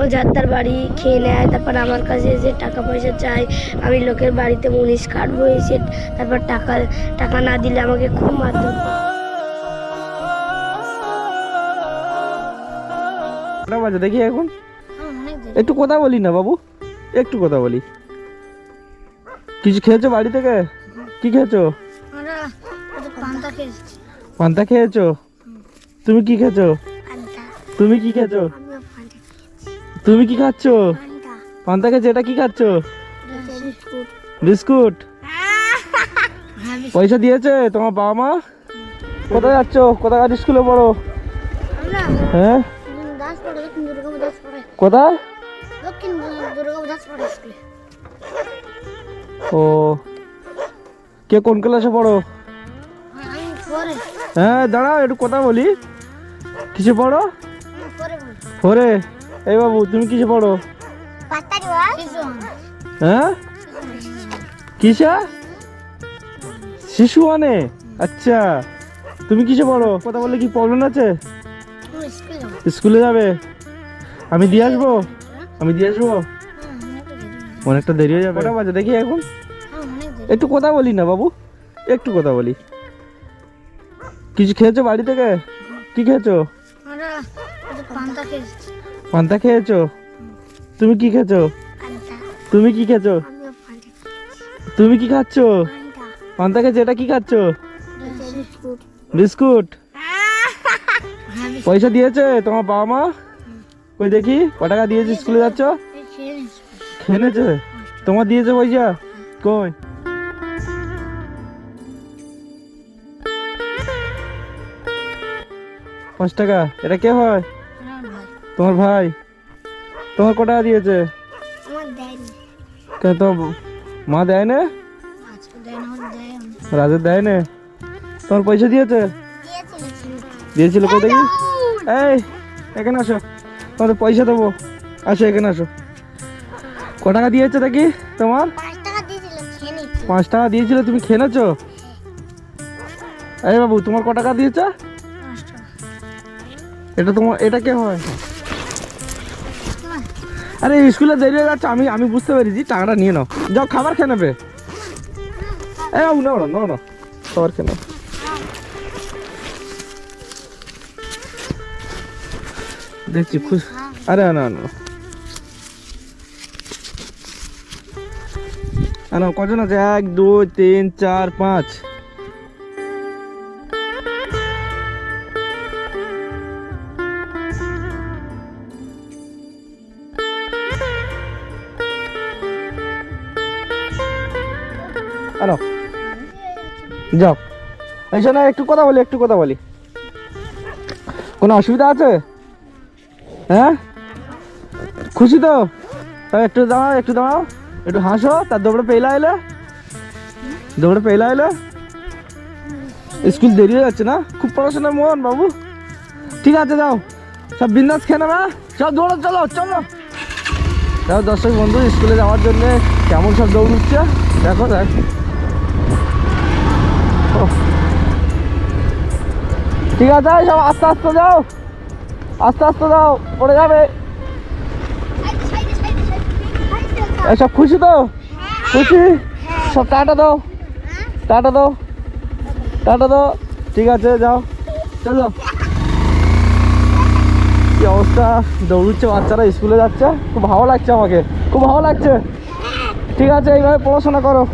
ও যার তার বাড়ি খেয়ে নেয় তারপর আমার কাছে এসে টাকা পয়সা চায় আমি লোকের বাড়িতে মুনিশ কাটবো এসে তারপর টাকা টাকা না দিলে আমাকে খুব মারধর। বাজে দেখি এখন। একটু কথা বলি না বাবু একটু কথা বলি। কিছু খেয়েছো বাড়ি থেকে? কি খেয়েছো? পান্তা খেয়েছো। তুমি কি খেয়েছো? তুমি কি খেয়েছো? তুমি কি খাচ্ছ? পান্তা। খেয়েছো? এটা কি খাচ্ছ? বিস্কুট। বিস্কুট। হ্যাঁ পয়সা দিয়েছে তোমার বাবা মা? কোথায় যাচ্ছ? কোথাকার স্কুলে পড়ো? হ্যাঁ? কোথায়? ও। কে কোন ক্লাসে পড়ো? হ্যাঁ দাঁড়াও একটু কথা বলি। কিসে পড়ো? পরে ওরে এই বাবু তুমি কিসে পড়ো? হ্যাঁ? কিসে? শিশু আনে আচ্ছা। তুমি কিসে পড়ো? কথা বললে কি প্রবলেম আছে? স্কুলে যাবে? আমি দিয়ে আসব? আমি দিয়ে আসব? অনেকটা দেরি হয়ে যাবে। কটা বাজে? দেখি এখন। অনেক দেরি একটু কথা বলি না বাবু। একটু কথা বলি। কিছু খেয়েছো বাড়ি থেকে? কি খেয়েছো। পান্তা খেয়েছো? তুমি কি খেয়েছো? পান্তা। তুমি কি খেয়েছো? তুমি কি খাচ্ছো? পান্তা। পান্তা খেয়েছো? এটা কি খাচ্ছো? বিস্কুট। বিস্কুট। পয়সা দিয়েছে তোমার বাবা মা? কই দেখি ক টাকা দিয়েছে? স্কুলে যাচ্ছ? খেয়ে নিস খেয়ে নেছে তোমার দিয়েছে পয়সা? কই? পাঁচ টাকা। এটা কে হয়? তোমার ভাই তোমার ক টাকা দিয়েছে কেন তো মা দেয় না? আজকে দেয় না তোমার পয়সা দিয়েছে? দিয়েছিল কই দেখি? এই এখানে আসো। তোমাদের পয়সা দেবো। আসো এখানে আসো। ক টাকা দিয়েছে দেখি তোমার? পাঁচ টাকা দিয়েছিল তুমি খেয়ে নেছো? এই বাবু তোমার ক টাকা দিয়েছে? এটা তোমার, এটা কে হয়? আরে স্কুলে দেরি হয়ে যাচ্ছে, আমি আমি বুঝতে পেরেছি, টাকাটা নিয়ে নাও। যাও, খাবার খেয়ে নেবে। না খাবার খেয়ে নাও। দেখছি, খুশ আরে, না না না, কজন আছে? এক, দুই, তিন, চার, পাঁচ। আনো। যাও। এই শোনো, একটু কথা বলি, একটু কথা বলি। কোনো অসুবিধা আছে? হ্যাঁ? খুশি তো? তাহলে একটু দাঁড়াও একটু দাঁড়াও। একটু হাসো তার দৌড়ে পেলা এলে? দৌড়ে পেলা এলে? স্কুল দেরি হয়ে যাচ্ছে না? খুব পড়াশোনা মন, বাবু। ঠিক আছে, যাও। সব বিন্দাস খেয়ে নেবে সব দৌড়ো, চলো চলো। দেখো দর্শক বন্ধু, স্কুলে যাওয়ার জন্য কেমন সব দৌড় উঠছে? দেখো, দেখ। ঠিক আছে সব আস্তে আস্তে যাও। আস্তে আস্তে যাও, পড়ে যাবে। সব খুশি তো? খুশি? সব টাটা দাও। টাটা দাও। টাটা দাও। ঠিক আছে, যাও। চলো। কি অবস্থা? দৌড়ুচ্ছে বাচ্চারা, স্কুলে যাচ্ছে। খুব ভালো লাগছে আমাকে। খুব ভালো লাগছে। ঠিক আছে, এইভাবে পড়াশোনা করো।